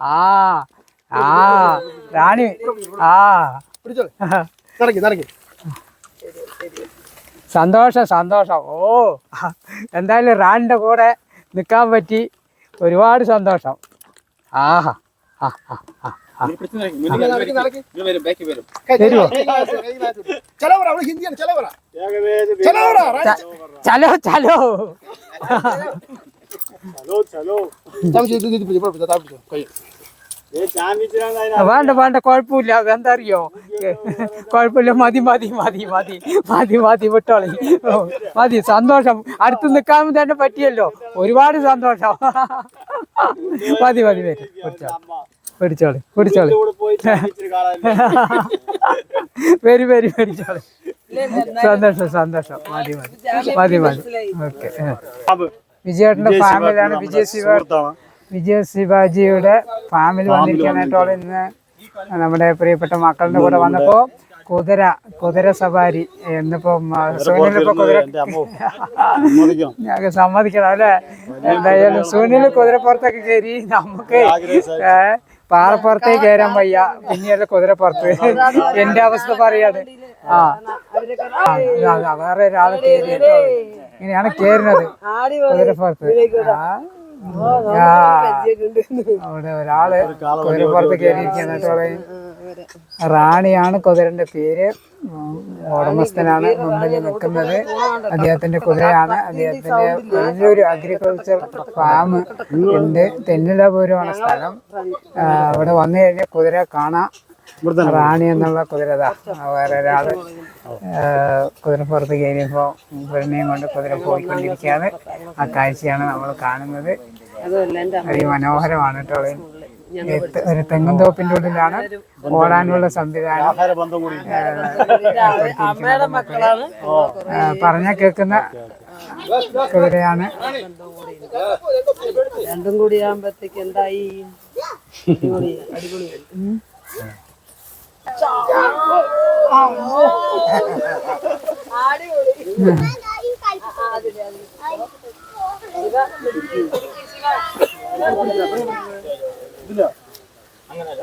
ആ ആ റാണി ആ. പിടിച്ചോളെ. നടക്കി നടക്കി സന്തോഷം സന്തോഷം. ഓ എന്തായാലും റാണിന്റെ കൂടെ നിൽക്കാൻ പറ്റി ഒരുപാട് സന്തോഷം. ആഹാ ആ ആ ചലോ ചലോ. വേണ്ട വേണ്ട കുഴപ്പമില്ല. അതെന്താ അറിയോ കുഴപ്പമില്ല. മതി മതി മതി മതി. മതി മതി വിട്ടോളി. മതി. സന്തോഷം. അടുത്ത് നിൽക്കാൻ തന്നെ പറ്റിയല്ലോ. ഒരുപാട് സന്തോഷം. മതി മതി പിടിച്ചോളി. പിടിച്ചോളി. വരി വരി പിടിച്ചോളി. സന്തോഷം സന്തോഷം. മതി മതി. മതി മതി. ഓക്കെ വിജയേട്ടന്റെ ഫാമിലിയാണ് വിജയ ശിവ വിജയ ശിവാജിയുടെ ഫാമിലി വന്നിരിക്കാനായിട്ടോളം ഇന്ന്. നമ്മുടെ പ്രിയപ്പെട്ട മക്കളുടെ കൂടെ വന്നപ്പോ കുതിര കുതിര സവാരി. എന്നിപ്പം സുനിലിപ്പോ കുതിര ഞങ്ങൾക്ക് സമ്മതിക്കണം. അല്ലെ? എന്തായാലും സുനിൽ കുതിരപ്പുറത്തൊക്കെ കയറി നമുക്ക് പാറപ്പുറത്തേക്ക് കയറാൻ വയ്യ. പിന്നെയല്ല കുതിരപ്പുറത്ത് എന്റെ അവസ്ഥ പറയാണ്. ആ. വേറെ ഒരാളെ കയറിയിട്ടോ ഇങ്ങനെയാണ് കേറുന്നത്. അവിടെ ഒരാൾ കുതിരപ്പുറത്ത് കയറിയിരിക്കുന്ന കേട്ടോ റാണിയാണ് കുതിരന്റെ പേര്. ഉടമസ്ഥനാണ് മുമ്പിൽ നിൽക്കുന്നത്. അദ്ദേഹത്തിന്റെ കുതിരയാണ്. അദ്ദേഹത്തിന്റെ വലിയൊരു അഗ്രികൾച്ചർ ഫാം ഉണ്ട്. തെന്നിലപുരമാണ് സ്ഥലം. അവിടെ വന്നു കഴിഞ്ഞാൽ കുതിര കാണാം. റാണി എന്നുള്ള കുതിരതാ. വേറെ ഒരാൾ കുതിര കുതിരപ്പുറത്ത് കയറിയപ്പോ കുതിരനെയും കൊണ്ട് കുതിര പോയിക്കൊണ്ടിരിക്കുകയാണ്. ആ കാഴ്ചയാണ് നമ്മൾ കാണുന്നത്. അതിമനോഹരമാണ് കേട്ടോ ഒരു തെങ്ങും തോപ്പിന്റെ ഉള്ളിലാണ് ഓടാനുള്ള സംവിധാനം. പറഞ്ഞാ കേൾക്കുന്ന കുതിരയാണ്. രണ്ടും കൂടി ആകുമ്പോഴത്തേക്ക് എന്തായി? അടിപൊളി അങ്ങനല്ല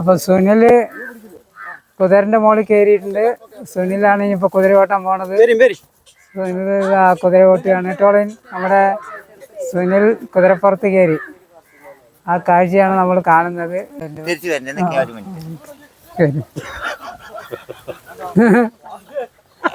അപ്പൊ സുനിൽ കുതിരന്റെ മോളിൽ കയറിയിട്ടുണ്ട്. സുനിലാണ് ഇനിയിപ്പോ കുതിര ഓട്ടാൻ പോണത്. സുനിൽ കുതിര ഓട്ടുകയാണ്. കേട്ടോളൻ നമ്മുടെ സുനിൽ കുതിരപ്പുറത്ത് കയറി. ആ കാഴ്ചയാണ് നമ്മൾ കാണുന്നത്.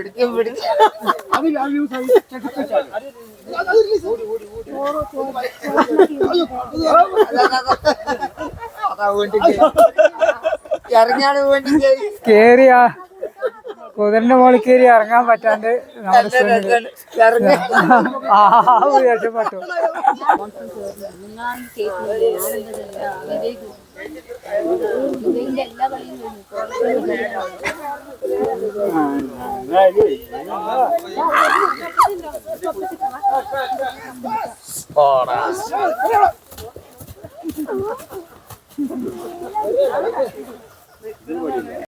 പറഞ്ഞാലും ആ. ഇറങ്ങിയാണ് വേണ്ടി കേറിയ കുതിരന്റെ മുകളിൽ കയറി ഇറങ്ങാൻ പറ്റാണ്ട് ആ Bora.